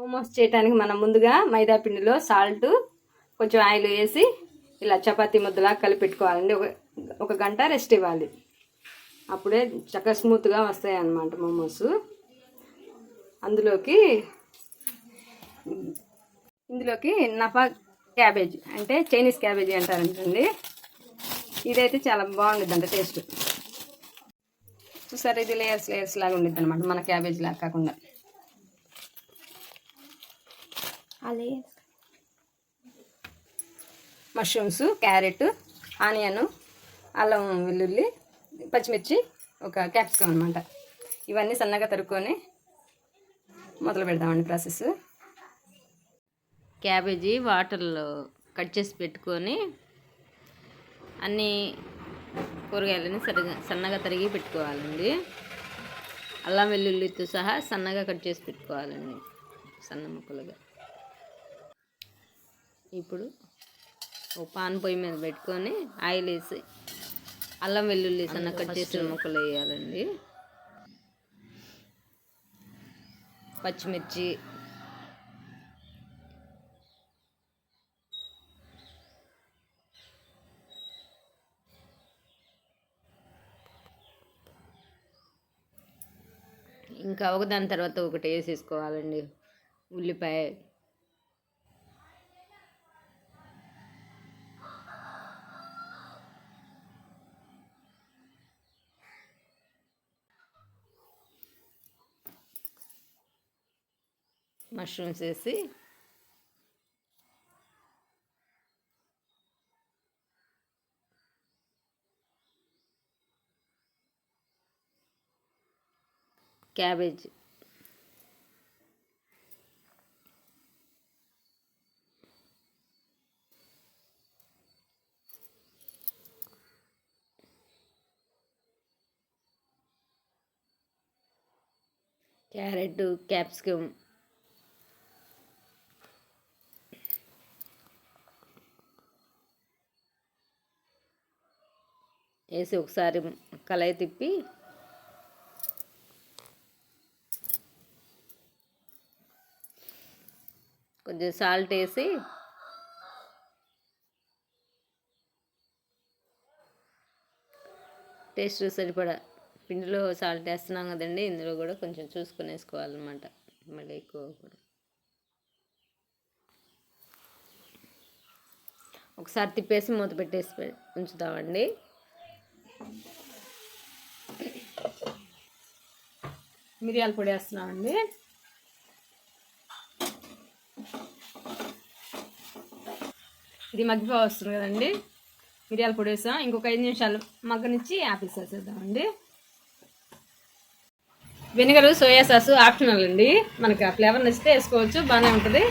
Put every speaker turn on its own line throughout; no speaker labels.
మోమోస్ చేయడానికి మనం ముందుగా మైదా పిండిలో సాల్ట్ కొంచెం ఆయిల్ వేసి ఇలా చపాతి ముద్దలా కలిపెట్టుకోవాలండి ఒక ఒక గంట రెస్ట్ ఇవ్వాలి. అప్పుడే చక్కగా స్మూత్గా వస్తాయి అన్నమాట మోమోస్. అందులోకి ఇందులోకి నఫా క్యాబేజ్ అంటే చైనీస్ క్యాబేజీ అంటారంటండి. ఇదైతే చాలా బాగుంటుంది అంట టేస్ట్. చూసారు ఇది లేయర్స్ లేయర్స్ లాగా ఉండిద్ది అనమాట మన క్యాబేజ్ లాగా కాకుండా. మష్రూమ్స్ క్యారెట్ ఆనియన్ అల్లం వెల్లుల్లి పచ్చిమిర్చి ఒక క్యాప్సికమ్ అనమాట ఇవన్నీ సన్నగా తరుక్కొని మొదలు పెడదామండి ప్రాసెస్.
క్యాబేజీ వాటర్లో కట్ చేసి పెట్టుకొని అన్ని కూరగాయలని సరిగా సన్నగా తరిగి పెట్టుకోవాలండి. అల్లం వెల్లుల్లితో సహా సన్నగా కట్ చేసి పెట్టుకోవాలండి. సన్న ముక్కలుగా. ఇప్పుడు ఒక పాన్ పొయ్యి మీద పెట్టుకొని ఆయిల్ వేసి అల్లం వెల్లుల్లి సన్న కట్ చేసిన ముక్కలు వేయాలండి. పచ్చిమిర్చి. ఇంకా ఒకదాని తర్వాత ఒకటి వేసేసుకోవాలండి. ఉల్లిపాయ మష్రూమ్స్ వేసి క్యాబేజ్ క్యారెట్ క్యాప్సికమ్ వేసి ఒకసారి కలయి తిప్పి కొంచెం సాల్ట్ వేసి టేస్ట్ సరిపడా పిండిలో సాల్ట్ వేస్తున్నాం కదండి ఇందులో కూడా కొంచెం చూసుకొని వేసుకోవాలన్నమాట మళ్ళీ ఎక్కువ కూడా. ఒకసారి తిప్పేసి మూత పెట్టేసి ఉంచుతామండి.
మిరియాల పొడి వేస్తున్నామండి. ఇది మగ్గిపో వస్తుంది కదండి. మిరియాల పొడి వేసాం. ఇంకొక ఐదు నిమిషాలు మగ్గనిచ్చి ఆపిల్స్ వేసేద్దామండి వెనిగర్ సోయా సాస్ ఆప్షనల్ అండి. మనకి ఆ ఫ్లేవర్ నచ్చితే వేసుకోవచ్చు బాగానే ఉంటుంది.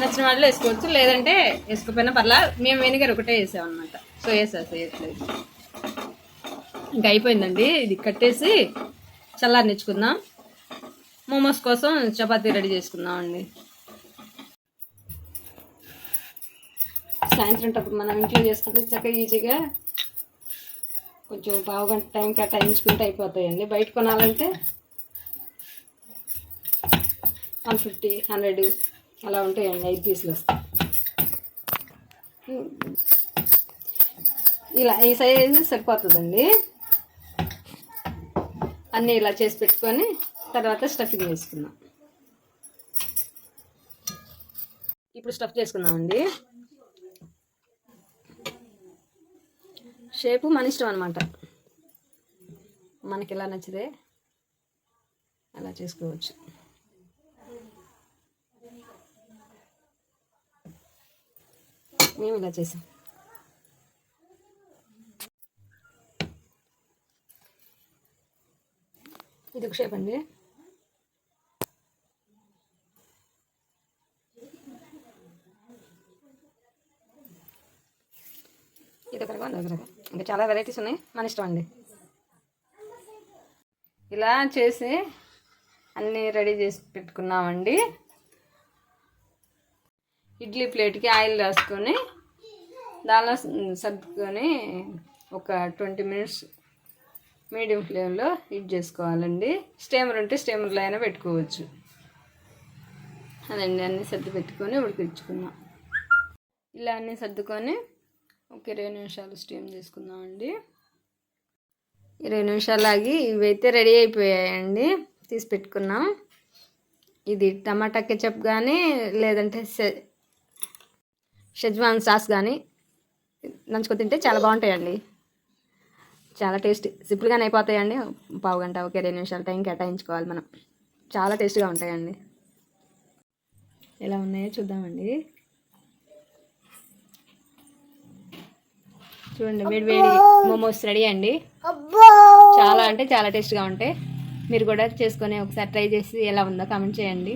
నచ్చిన వాళ్ళు వేసుకోవచ్చు లేదంటే వేసుకోకపోయినా పర్లా మేము వెనిగర్ ఒకటే వేసామన్నమాట. సోయా సాస్ వేయట్లేదు. ఇంకా అయిపోయిందండి. ఇది కట్టేసి చల్లారనిచ్చుకుందాం. మోమోస్ కోసం చపాతీ రెడీ చేసుకుందామండి. సాయంత్రం టప్పుడు మనం ఇంట్లో చేసుకుంటే చక్కగా ఈజీగా కొంచెం పావు గంట టైం కేటాయించుకుంటే అయిపోతాయండి. బయట కొనాలంటే వన్ ఫిఫ్టీ హండ్రెడ్ అలా ఉంటాయండి. ఐదు పీసులు వస్తాయి. ఇలా ఈ సైజు సరిపోతుందండి. అన్నీ ఇలా చేసి పెట్టుకొని తర్వాత స్టఫింగ్ వేసుకుందాం ఇప్పుడు స్టఫ్ చేసుకుందామండి. షేపు మన ఇష్టం అనమాట మనకి ఎలా నచ్చితే అలా చేసుకోవచ్చు. మేము ఇలా చేసాం. ఇది ఒక షేప్ అండి. ఇది ఒక రకం అది ఇంకా చాలా వెరైటీస్ ఉన్నాయి. మన ఇష్టం అండి. ఇలా చేసి అన్నీ రెడీ చేసి పెట్టుకున్నామండి. ఇడ్లీ ప్లేట్కి ఆయిల్ రాసుకొని దానిలో సర్దుకొని ఒక ట్వంటీ మినిట్స్ మీడియం ఫ్లేమ్లో హీట్ చేసుకోవాలండి. స్టేమర్ ఉంటే స్టేమర్లో అయినా పెట్టుకోవచ్చు. అదండి అన్నీ సర్ది పెట్టుకొని ఉడికించుకున్నాం. ఇలా అన్నీ సర్దుకొని ఒక ఇరవై నిమిషాలు స్టీమ్ చేసుకుందామండి. ఇరవై నిమిషాలు ఆగి ఇవైతే రెడీ అయిపోయాయండి. తీసి పెట్టుకున్నాం. ఇది టమాటా కెచప్ కానీ లేదంటే షెజ్వాన్ సాస్ కానీ నంచుకొని తింటే చాలా బాగుంటాయండి. చాలా టేస్ట్. సింపుల్గానే అయిపోతాయండి. పావు గంట ఒక ఇరవై నిమిషాలు టైం కేటాయించుకోవాలి మనం. చాలా టేస్ట్గా ఉంటాయండి. ఎలా ఉన్నాయో చూద్దామండి. చూడండి వేడి వేడి మోమోస్ రెడీ అండి. చాలా అంటే చాలా టేస్ట్గా ఉంటాయి. మీరు కూడా చేసుకొని ఒకసారి ట్రై చేసి ఎలా ఉందో కామెంట్ చేయండి.